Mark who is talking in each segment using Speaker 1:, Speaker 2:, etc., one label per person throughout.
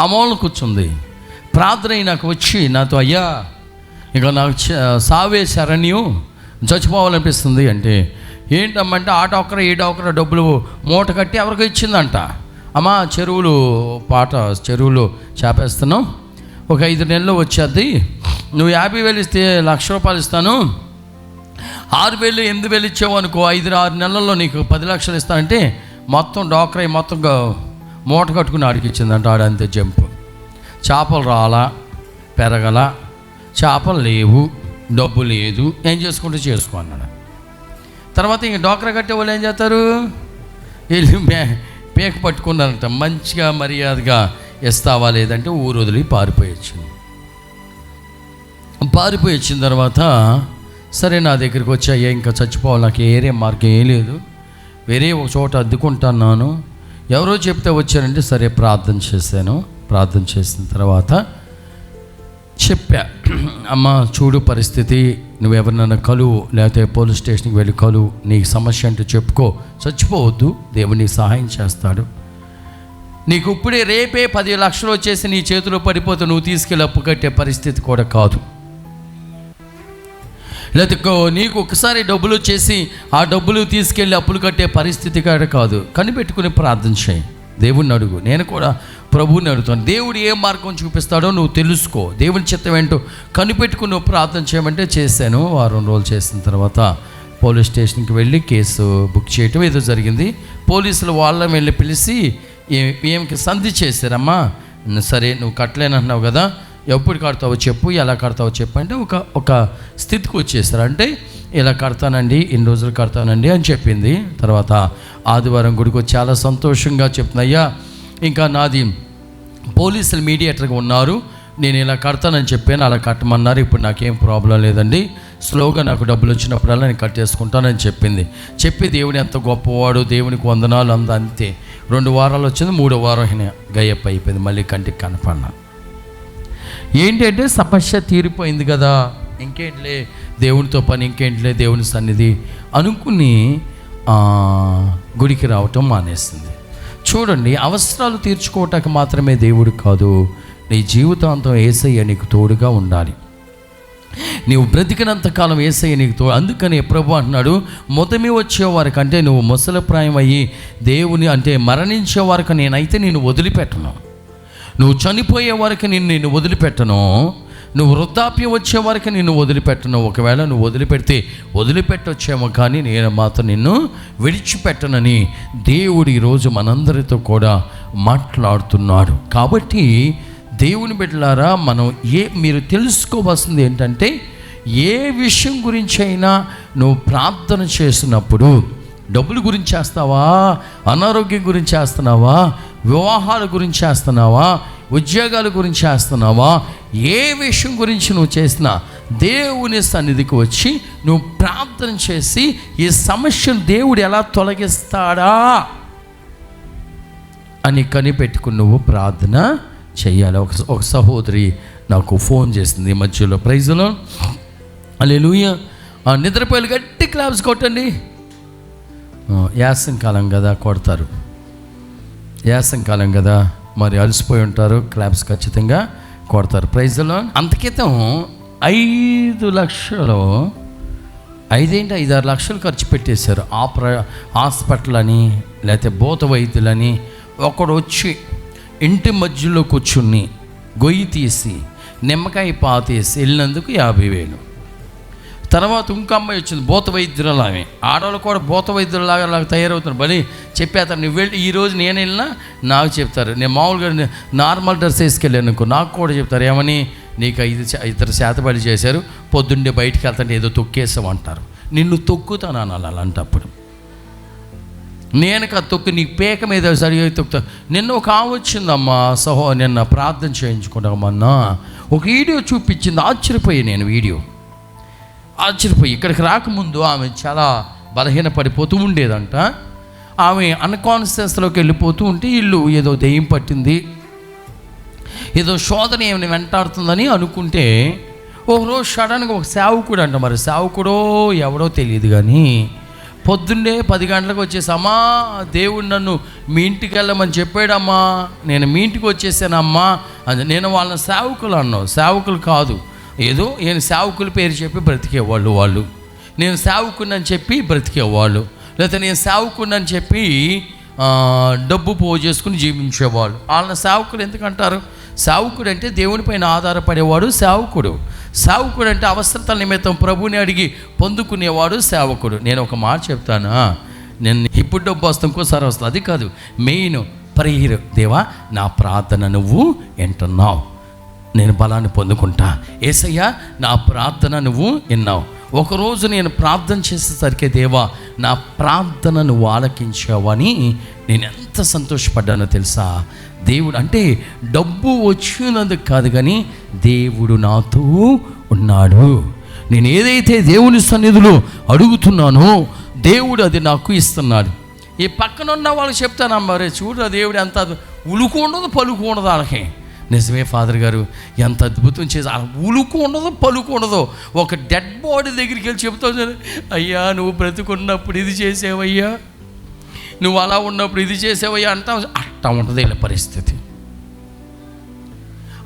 Speaker 1: ఆ మూలన కూర్చుంది. ప్రార్థన అయి నాకు వచ్చి నాతో అయ్యా ఇక నాకు సావే శరణ్యం చచ్చిపోవాలనిపిస్తుంది. అంటే ఏంటమ్మంటే ఆట ఒకరు ఈట ఒకరు డబ్బులు మూట కట్టి ఎవరికి ఇచ్చిందంట. అమ్మా చెరువులు పాట చెరువులు చేపేస్తున్నాం. ఒక ఐదు నెలలు వచ్చేది నువ్వు యాభై వేలు ఇస్తే లక్ష రూపాయలు ఇస్తాను. ఆరు వేలు ఎనిమిది వేలు ఇచ్చావు అనుకో ఐదు ఆరు నెలల్లో నీకు పది లక్షలు ఇస్తానంటే మొత్తం డాక్రై మొత్తం మూట కట్టుకుని ఆడికి ఇచ్చిందంట ఆడంతే జంపు. చేపలు రాలా పెరగల చేపలు లేవు డబ్బు లేదు ఏం చేసుకుంటే చేసుకో అన్నాడు. తర్వాత ఇంక డోకరా కట్టే వాళ్ళు ఏం చేస్తారు? వెళ్ళి మే పేక పట్టుకున్నారంట మంచిగా మర్యాదగా ఇస్తావా లేదంటే ఊరు వదిలి పారిపోయొచ్చింది పారిపోయి వచ్చిన తర్వాత సరే నా దగ్గరికి వచ్చాయ్యా ఇంకా చచ్చిపోవాలి నాకు ఏరే మార్గం ఏం లేదు. వేరే ఒక చోట అద్దుకుంటున్నాను ఎవరో చెప్తే వచ్చారంటే సరే ప్రార్థన చేశాను. ప్రార్థన చేసిన తర్వాత చెప్పా అమ్మ చూడు పరిస్థితి నువ్వు ఎవరినైనా కలువు లేకపోతే పోలీస్ స్టేషన్కి వెళ్ళి కలువు నీ సమస్య అంటే చెప్పుకో. చచ్చిపోవద్దు దేవుడు నీకు సహాయం చేస్తాడు. నీకు ఇప్పుడే రేపే పది లక్షలు వచ్చేసి నీ చేతిలో పడిపోతే నువ్వు తీసుకెళ్ళి అప్పు కట్టే పరిస్థితి కూడా కాదు. లేకపోతే కో- నీకు ఒకసారి డబ్బులు చేసి ఆ డబ్బులు తీసుకెళ్ళి అప్పులు కట్టే పరిస్థితి కాదు. కనిపెట్టుకుని ప్రార్థన చేయి. దేవుణ్ణి అడుగు. నేను కూడా ప్రభువుని అడుగుతాను. దేవుడు ఏ మార్గం చూపిస్తాడో నువ్వు తెలుసుకో. దేవుని చిత్తం ఏంటో కనిపెట్టుకుని నువ్వు ప్రార్థన చేయమంటే చేశాను. వారం రోజులు చేసిన తర్వాత పోలీస్ స్టేషన్కి వెళ్ళి కేసు బుక్ చేయటం ఏదో జరిగింది. పోలీసులు వాళ్ళని వెళ్ళి పిలిచి ఏమికి సంధి చేశారమ్మా? సరే నువ్వు కట్టలేనంటున్నావు కదా. ఎప్పుడు కడతావో చెప్పు ఎలా కడతావో చెప్పు అంటే ఒక ఒక స్థితికి వచ్చేసారు అంటే ఇలా కడతానండి ఇన్ని రోజులు కడతానండి అని చెప్పింది. తర్వాత ఆదివారం గుడికి చాలా సంతోషంగా చెప్తున్నాయ్యా ఇంకా నాది పోలీసులు మీడియేటర్గా ఉన్నారు నేను ఇలా కడతానని చెప్పాను అలా కట్టమన్నారు ఇప్పుడు నాకేం ప్రాబ్లం లేదండి స్లోగా నాకు డబ్బులు వచ్చినప్పుడల్లా నేను కట్టేసుకుంటానని చెప్పింది. చెప్పి దేవుని ఎంత గొప్పవాడు దేవునికి వందనాలు అంద అంతే. రెండు వారాలు వచ్చింది మూడో వారం ఈయన అయిపోయింది మళ్ళీ కంటికి కనపడినా ఏంటంటే సమస్య తీరిపోయింది కదా. ఇంకేంట్లే? దేవునితో పని ఇంకేంట్లే? దేవుని సన్నిధి అనుకుని గుడికి రావటం మానేస్తుంది చూడండి అవసరాలు తీర్చుకోవటానికి మాత్రమే దేవుడు కాదు. నీ జీవితాంతం ఏసయ్య నీకు తోడుగా ఉండాలి. నీవు బ్రతికినంత కాలం ఏసయ్య నీకు తో అందుకని ప్రభు అంటున్నాడు మొదమి వచ్చే వారికి అంటే నువ్వు ముసలప్రాయం అయ్యి దేవుని అంటే మరణించే వారికి నేనైతే నేను వదిలిపెట్టను. నువ్వు చనిపోయే వరకు నిన్ను నేను వదిలిపెట్టను. నువ్వు వృద్ధాప్యం వచ్చే వరకు నిన్ను వదిలిపెట్టను. ఒకవేళ నువ్వు వదిలిపెడితే వదిలిపెట్టొచ్చేమో కానీ నేను మాత్రం నిన్ను విడిచిపెట్టనని దేవుడు ఈరోజు మనందరితో కూడా మాట్లాడుతున్నాడు. కాబట్టి దేవుని బిడ్డలారా మనం ఏ మీరు తెలుసుకోవాల్సింది ఏంటంటే ఏ విషయం గురించి అయినా నువ్వు ప్రార్థన చేసినప్పుడు డబ్బుల గురించి చేస్తావా అనారోగ్యం గురించి చేస్తున్నావా? వివాహాల గురించి చేస్తున్నావా? ఉద్యోగాల గురించి చేస్తున్నావా? ఏ విషయం గురించి నువ్వు చేసినా దేవుని సన్నిధికి వచ్చి నువ్వు ప్రార్థన చేసి ఈ సమస్యను దేవుడు ఎలా తొలగిస్తాడా అని కనిపెట్టుకుని నువ్వు ప్రార్థన చేయాలి. ఒక ఒక సహోదరి నాకు ఫోన్ చేసింది ఈ మధ్యలో. ప్రైజ్లో. అలే లూయ నిద్రపోయి గట్టి క్లాప్స్ కొట్టండి. యాసంకాలం కదా కొడతారు. యాసంకాలం కదా మరి అలసిపోయి ఉంటారు క్లాప్స్ ఖచ్చితంగా కొడతారు. ప్రైజ్లో అంతకితం ఐదు లక్షలు ఐదేంటి ఐదారు లక్షలు ఖర్చు పెట్టేశారు. ఆ ప్ర హాస్పిటల్ అని లేకపోతే భూత వైద్యులని ఒకడు వచ్చి ఇంటి మధ్యలో కూర్చుని గొయ్యి తీసి నిమ్మకాయ పాతేసి వెళ్ళినందుకు యాభై వేలు. తర్వాత ఇంకో అమ్మాయి వచ్చింది భూత వైద్యురాలు ఆమె ఆడవాళ్ళు కూడా భూత వైద్యులలాగా లాగా తయారవుతున్నారు. బలి చెప్పేస్తారు నువ్వు వెళ్ళి ఈ రోజు నేను వెళ్ళినా నాకు చెప్తారు. నేను మామూలుగా నార్మల్ డ్రెస్ వేసుకెళ్ళాను అనుకో నాకు కూడా చెప్తారు ఏమని నీకు ఐదు ఇద్దరు శాతపడి చేశారు పొద్దున్నే బయటికి వెళ్తాంటే ఏదో తొక్కేసామంటారు నిన్ను తొక్కుతాను అనాలి అలాంటప్పుడు. నేను ఆ తొక్కు నీ పేక మీద సరిగా తొక్కుతా. నిన్న ఒక ఆమె వచ్చిందమ్మా సహో నిన్న ప్రార్థన చేయించుకుంటామన్నా ఒక వీడియో చూపించింది ఆశ్చర్యపోయి నేను వీడియో. ఆశ్చర్యపోయి ఇక్కడికి రాకముందు ఆమె చాలా బలహీన పడిపోతూ ఉండేదంట. ఆమె అన్కాన్షియస్లోకి వెళ్ళిపోతూ ఉంటే ఇల్లు ఏదో దెయ్యం పట్టింది. ఏదో శోధన ఏమైనా వెంటాడుతుందని అనుకుంటే ఒక రోజు సడన్గా ఒక సేవకుడు అంట. మరి సేవకుడో ఎవడో తెలియదు కానీ పొద్దున్నే పది గంటలకు వచ్చేసి అమ్మా దేవుడు నన్ను మీ ఇంటికి వెళ్ళమని చెప్పాడమ్మా. నేను మీ ఇంటికి వచ్చేసానమ్మా. అది నేను వాళ్ళని సేవకులు అన్నావు. సేవకులు కాదు. ఏదో నేను సేవకుల పేరు చెప్పి బ్రతికేవాళ్ళు వాళ్ళు. నేను సేవకుని చెప్పి బ్రతికేవాళ్ళు. లేకపోతే నేను సేవకుని చెప్పి డబ్బు పోగు చేసుకుని జీవించేవాళ్ళు. వాళ్ళని సేవకులు ఎందుకంటారు? సేవకుడు అంటే దేవునిపైన ఆధారపడేవాడు సేవకుడు. సేవకుడు అంటే అవసరతల నిమిత్తం ప్రభుని అడిగి పొందుకునేవాడు సేవకుడు. నేను ఒక మాట చెప్తాను? నేను ఇప్పుడు డబ్బు వస్తాం ఇంకోసారి వస్తుంది. అది కాదు మెయిన్ ప్రేయర్ దేవా నా ప్రార్థన నువ్వు వింటున్నావు. నేను బలాన్ని పొందుకుంటా. ఏసయ్యా నా ప్రార్థన నువ్వు విన్నావు. ఒకరోజు నేను ప్రార్థన చేసేసరికి దేవా నా ప్రార్థన నువ్వు ఆలకించావని నేను ఎంత సంతోషపడ్డానో తెలుసా? దేవుడు అంటే డబ్బు వచ్చినందుకు కాదు కానీ దేవుడు నాతో ఉన్నాడు. నేను ఏదైతే దేవుని సన్నిధిలో అడుగుతున్నానో దేవుడు అది నాకు ఇస్తున్నాడు. ఈ పక్కన ఉన్న వాళ్ళు చెప్తానమ్మా రే చూడు దేవుడు ఎంత ఉలుకు ఉండదు పలుకు ఉండదు వాళ్ళకి నిజమే ఫాదర్ గారు. ఎంత అద్భుతం చేసి అలా ఉలుకు ఉండదు పలుకు ఉండదు. ఒక డెడ్ బాడీ దగ్గరికి వెళ్ళి చెబుతావు అయ్యా నువ్వు బ్రతుకున్నప్పుడు ఇది చేసేవయ్యా. నువ్వు అలా ఉన్నప్పుడు ఇది చేసేవయ్యా అంటావు అట్టా ఉంటుంది వీళ్ళ పరిస్థితి.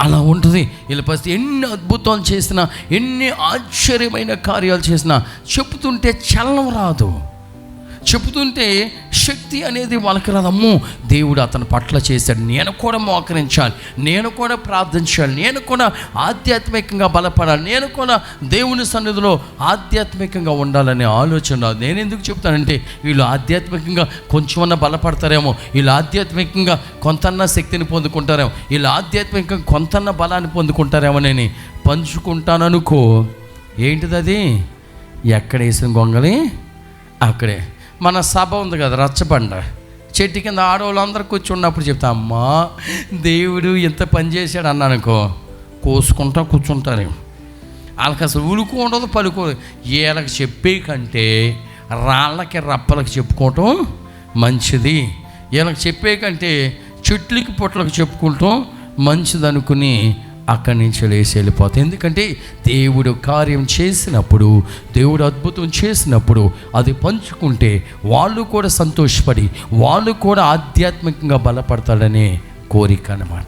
Speaker 1: అలా ఉంటుంది వీళ్ళ పరిస్థితి. ఎన్ని అద్భుతాలు చేసినా ఎన్ని ఆశ్చర్యమైన కార్యాలు చేసినా చెప్తుంటే చల్లం రాదు. చెబుతుంటే శక్తి అనేది వాళ్ళకి రాదమ్మో దేవుడు అతని పట్ల చేశాడు. నేను కూడా మోకరించాలి. నేను కూడా ప్రార్థించాలి. నేను కూడా ఆధ్యాత్మికంగా బలపడాలి. నేను కూడా దేవుని సన్నిధిలో ఆధ్యాత్మికంగా ఉండాలనే ఆలోచన. నేను ఎందుకు చెప్తానంటే వీళ్ళు ఆధ్యాత్మికంగా కొంచెమన్నా బలపడతారేమో. వీళ్ళు ఆధ్యాత్మికంగా కొంతన్నా శక్తిని పొందుకుంటారేమో. వీళ్ళు ఆధ్యాత్మికంగా కొంతన్నా బలాన్ని పొందుకుంటారేమో నేను పంచుకుంటాననుకో. ఏంటిది అది ఎక్కడ వేసిన గొంగలి? అక్కడే. మన సభ ఉంది కదా రచ్చబండ. చెట్టు కింద ఆడవాళ్ళందరూ కూర్చున్నప్పుడు చెప్తా అమ్మా దేవుడు ఎంత పని చేశాడు అన్నానుకో కోసుకుంటా కూర్చుంటారు వాళ్ళకి అసలు ఉలుకు ఉండదు పలుకు వీళ్ళకి చెప్పే కంటే రాళ్ళకి రప్పలకి చెప్పుకోవటం మంచిది. వీళ్ళకి చెప్పే కంటే చెట్లకి పొట్లకు చెప్పుకుంటాం మంచిది అనుకుని అక్కడి నుంచి లేచి వెళ్ళిపోతాయి. ఎందుకంటే దేవుడు కార్యం చేసినప్పుడు దేవుడు అద్భుతం చేసినప్పుడు అది పంచుకుంటే వాళ్ళు కూడా సంతోషపడి వాళ్ళు కూడా ఆధ్యాత్మికంగా బలపడతాడనే కోరిక అన్నమాట.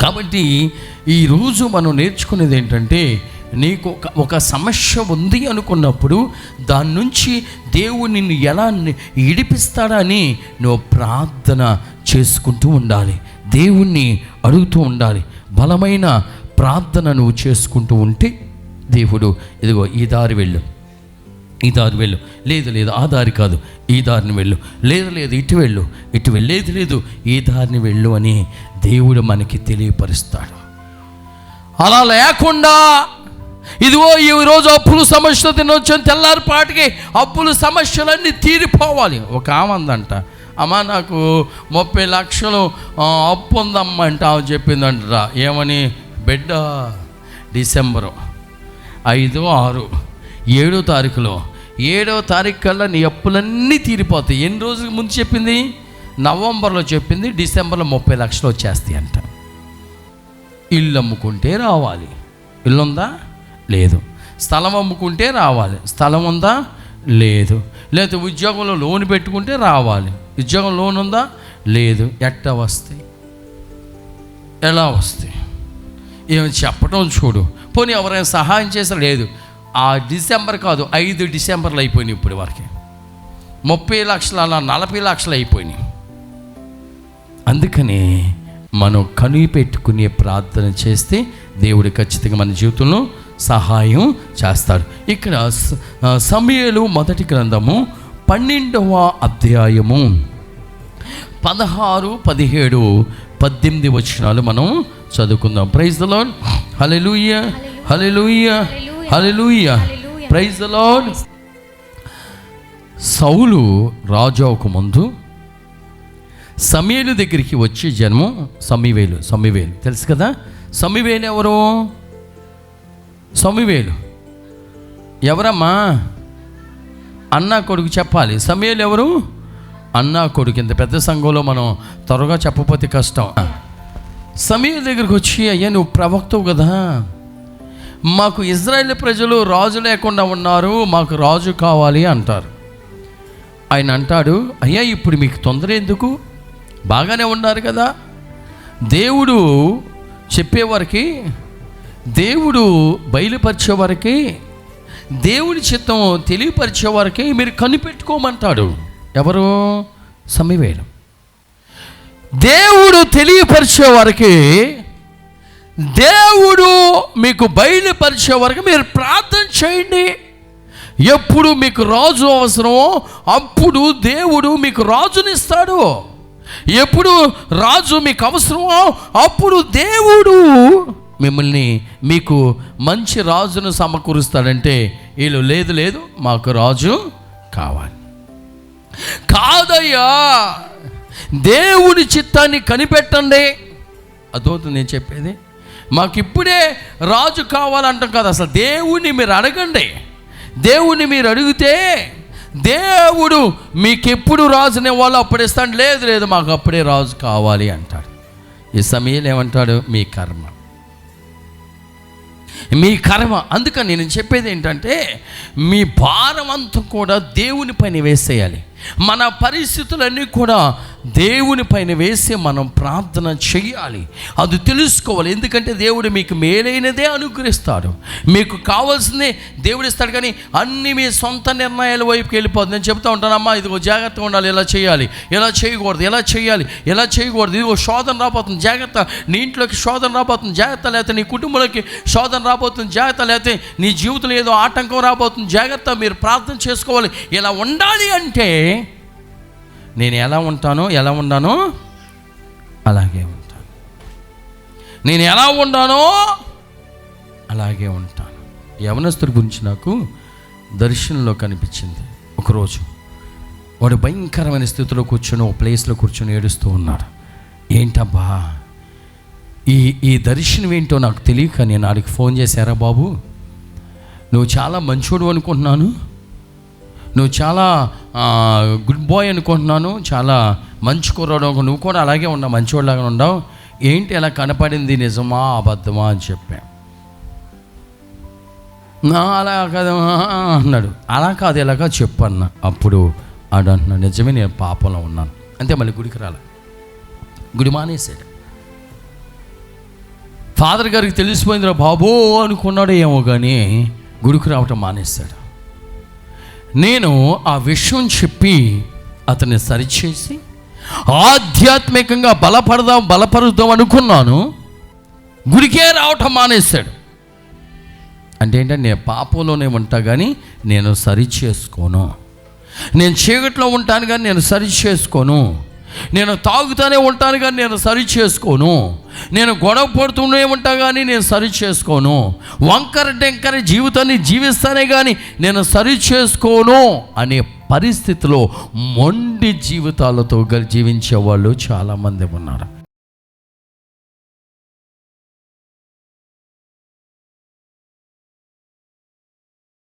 Speaker 1: కాబట్టి ఈరోజు మనం నేర్చుకునేది ఏంటంటే నీకు ఒక ఒక సమస్య ఉంది అనుకున్నప్పుడు దాని నుంచి దేవుడు నిన్ను ఎలా ఇడిపిస్తాడని నువ్వు ప్రార్థన చేసుకుంటూ ఉండాలి. దేవుణ్ణి అడుగుతూ ఉండాలి. బలమైన ప్రార్థన నువ్వు చేసుకుంటూ ఉంటే దేవుడు ఇదిగో ఈ దారి వెళ్ళు. ఈ దారి వెళ్ళు. లేదు లేదు ఆ దారి కాదు. ఈ దారిని వెళ్ళు. లేదు లేదు ఇటు వెళ్ళు. ఇటు వెళ్ళేది లేదు ఈ దారిని వెళ్ళు అని దేవుడు మనకి తెలియపరుస్తాడు. అలా లేకుండా ఇదిగో ఈ రోజు అప్పులు సమస్యలు తినొచ్చు తెల్లారిపాటికి అప్పుల సమస్యలన్నీ తీరిపోవాలి. ఒక ఆమందంట. అమ్మా నాకు ముప్పై లక్షలు అప్పు ఉందమ్మా అంటే ఆమె చెప్పిందంటరా. ఏమని? బిడ్డ డిసెంబరు ఐదు ఆరు ఏడో తారీఖులో. ఏడో తారీఖు కల్లా నీ అప్పులన్నీ తీరిపోతాయి. ఎన్ని రోజుల ముందు చెప్పింది? నవంబర్లో చెప్పింది డిసెంబర్లో ముప్పై లక్షలు వచ్చేస్తాయి అంట. ఇల్లు అమ్ముకుంటే రావాలి. ఇల్లు ఉందా లేదు. స్థలం అమ్ముకుంటే రావాలి. స్థలం ఉందా? లేదు. లేదా ఉద్యోగంలో లోన్ పెట్టుకుంటే రావాలి. ఉద్యోగం లోన్ ఉందా? లేదు. ఎట్టా వస్తాయి? ఎలా వస్తాయి? ఏమి చెప్పటం చూడు. పోనీ ఎవరైనా సహాయం చేసిన లేదు. ఆ డిసెంబర్ కాదు ఐదు డిసెంబర్లు అయిపోయినాయి ఇప్పుడు వరకు. ముప్పై లక్షలు అలా నలభై లక్షలు అయిపోయినాయి. అందుకని మనం కనిపెట్టుకునే ప్రార్థన చేస్తే దేవుడు ఖచ్చితంగా మన జీవితంలో సహాయం చేస్తాడు. ఇక్కడ స- సమయలు మొదటి గ్రంథము పన్నెండవ అధ్యాయము. పదహారు పదిహేడు పద్దెనిమిది వచనాలు మనం చదువుకుందాం. ప్రైజ్ ద లార్డ్ హల్లెలూయ హల్లెలూయ హల్లెలూయ ప్రైజ్ ద లార్డ్ సౌలు రాజు అవక ముందు సమీవేలు దగ్గరికి వచ్చి జన్మం సమీవేలు సమీవేలు. తెలుసు కదా? సమీవేలు ఎవరు? సమీవేలు. ఎవరమ్మా? అన్నా కొడుకు చెప్పాలి. సమీవేలు ఎవరు? అన్నా కొడుకు. ఇంత పెద్ద సంఘంలో మనం త్వరగా చెప్పకపోతే కష్టం. సమయం దగ్గరికి వచ్చి అయ్యా నువ్వు ప్రవక్తవు కదా. మాకు ఇజ్రాయెల్ ప్రజలు రాజు లేకుండా ఉన్నారు. మాకు రాజు కావాలి అంటారు. ఆయన అంటాడు అయ్యా ఇప్పుడు మీకు తొందర ఎందుకు? బాగానే ఉన్నారు కదా. దేవుడు చెప్పేవారికి దేవుడు బయలుపరిచే దేవుని దేవుడి చిత్తం తెలియపరిచే వారికి మీరు కనిపెట్టుకోమంటాడు. ఎవరు? సమ్మివేయడం దేవుడు తెలియపరిచే వారికి దేవుడు మీకు బయలుపరిచే వరకు మీరు ప్రార్థన చేయండి. ఎప్పుడు మీకు రాజు అవసరమో అప్పుడు దేవుడు మీకు రాజునిస్తాడు. ఎప్పుడు రాజు మీకు అవసరమో అప్పుడు దేవుడు మిమ్మల్ని మీకు మంచి రాజును సమకూరుస్తాడంటే వీళ్ళు లేదు లేదు మాకు రాజు కావాలి. కాదయ్యా దేవుని చిత్తాన్ని కనిపెట్టండి. అదవుతుంది నేను చెప్పేది? మాకు ఇప్పుడే రాజు కావాలంటాం కదా అసలు దేవుణ్ణి మీరు అడగండి. దేవుణ్ణి మీరు అడిగితే దేవుడు మీకు ఎప్పుడు వాళ్ళు అప్పుడు ఇస్తాడు. లేదు లేదు మాకు అప్పుడే రాజు కావాలి అంటాడు. ఈ సమయంలో ఏమంటాడు? మీ కర్మ. మీ కర్మ. అందుకని నేను చెప్పేది ఏంటంటే మీ భారం అంతా కూడా దేవుని పైన వేసేయాలి. మన పరిస్థితులన్నీ కూడా దేవుని పైన వేసి మనం ప్రార్థన చేయాలి అది తెలుసుకోవాలి. ఎందుకంటే దేవుడు మీకు మేలైనదే అనుగ్రహిస్తాడు. మీకు కావాల్సిందే దేవుడు ఇస్తాడు కానీ అన్ని మీ సొంత నిర్ణయాల వైపుకి వెళ్ళిపోతుంది నేను చెప్తా ఉంటానమ్మా ఇదిగో జాగ్రత్తగా ఉండాలి. ఎలా చేయాలి ఎలా చేయకూడదు. ఎలా చేయాలి ఎలా చేయకూడదు. ఇదిగో శోధన రాబోతుంది. జాగ్రత్త. నీ ఇంట్లోకి శోధన రాబోతుంది. జాగ్రత్త లేకపోతే నీ కుటుంబంలోకి శోధన రాబోతుంది. జాగ్రత్త లేకపోతే నీ జీవితంలో ఏదో ఆటంకం రాబోతుంది. జాగ్రత్త మీరు ప్రార్థన చేసుకోవాలి. ఇలా ఉండాలి అంటే నేను ఎలా ఉంటానో ఎలా ఉన్నానో అలాగే ఉంటాను. నేను ఎలా ఉన్నానో అలాగే ఉంటాను. యవనస్తుడి గురించి నాకు దర్శనంలో కనిపించింది ఒకరోజు. వాడు భయంకరమైన స్థితిలో కూర్చొని ఒక ప్లేస్లో కూర్చొని ఏడుస్తూ ఉన్నాడు. ఏంటబ్బా? ఈ ఈ దర్శనం ఏంటో నాకు తెలియక నేను ఆడికి ఫోన్ చేశారా బాబు? నువ్వు చాలా మంచోడు అనుకుంటున్నాను. నువ్వు చాలా గుడ్ బాయ్ అనుకుంటున్నాను. చాలా మంచి కుర్రాడు నువ్వు కూడా అలాగే ఉన్నావు మంచివాడిలాగా ఉన్నావు ఏంటి అలా కనపడింది నిజమా అబద్ధమా అని చెప్పాను నా అలా కాదు అన్నాడు. అలా కాదు ఇలాగా చెప్పన్న అప్పుడు ఆడు అంటున్నాడు నిజమే నేను పాపంలో ఉన్నాను. అంతే మళ్ళీ గుడికి రాల. గుడి మానేసాడు ఫాదర్ గారికి తెలిసిపోయిందిరా బాబో అనుకున్నాడు ఏమో కానీ గుడికి రావటం మానేస్తాడు నేను ఆ విషయం చెప్పి అతన్ని సరిచేసి ఆధ్యాత్మికంగా బలపడదాం బలపరుద్దాం అనుకున్నాను. గుడికే రావటం మానేశాడు. అంటే ఏంటంటే నేను పాపంలోనే ఉంటా కానీ నేను సరి చేసుకోను నేను చీకట్లో ఉంటాను కానీ నేను సరి చేసుకోను నేను తాగుతూనే ఉంటాను కానీ నేను సరి చేసుకోను నేను గొడవ పడుతూనే ఉంటా కానీ నేను సరి చేసుకోను. వంకర టెంకర జీవితాన్ని జీవిస్తానే కానీ నేను సరి చేసుకోను అనే పరిస్థితిలో మొండి జీవితాలతో గల జీవించే వాళ్ళు చాలామంది ఉన్నారు.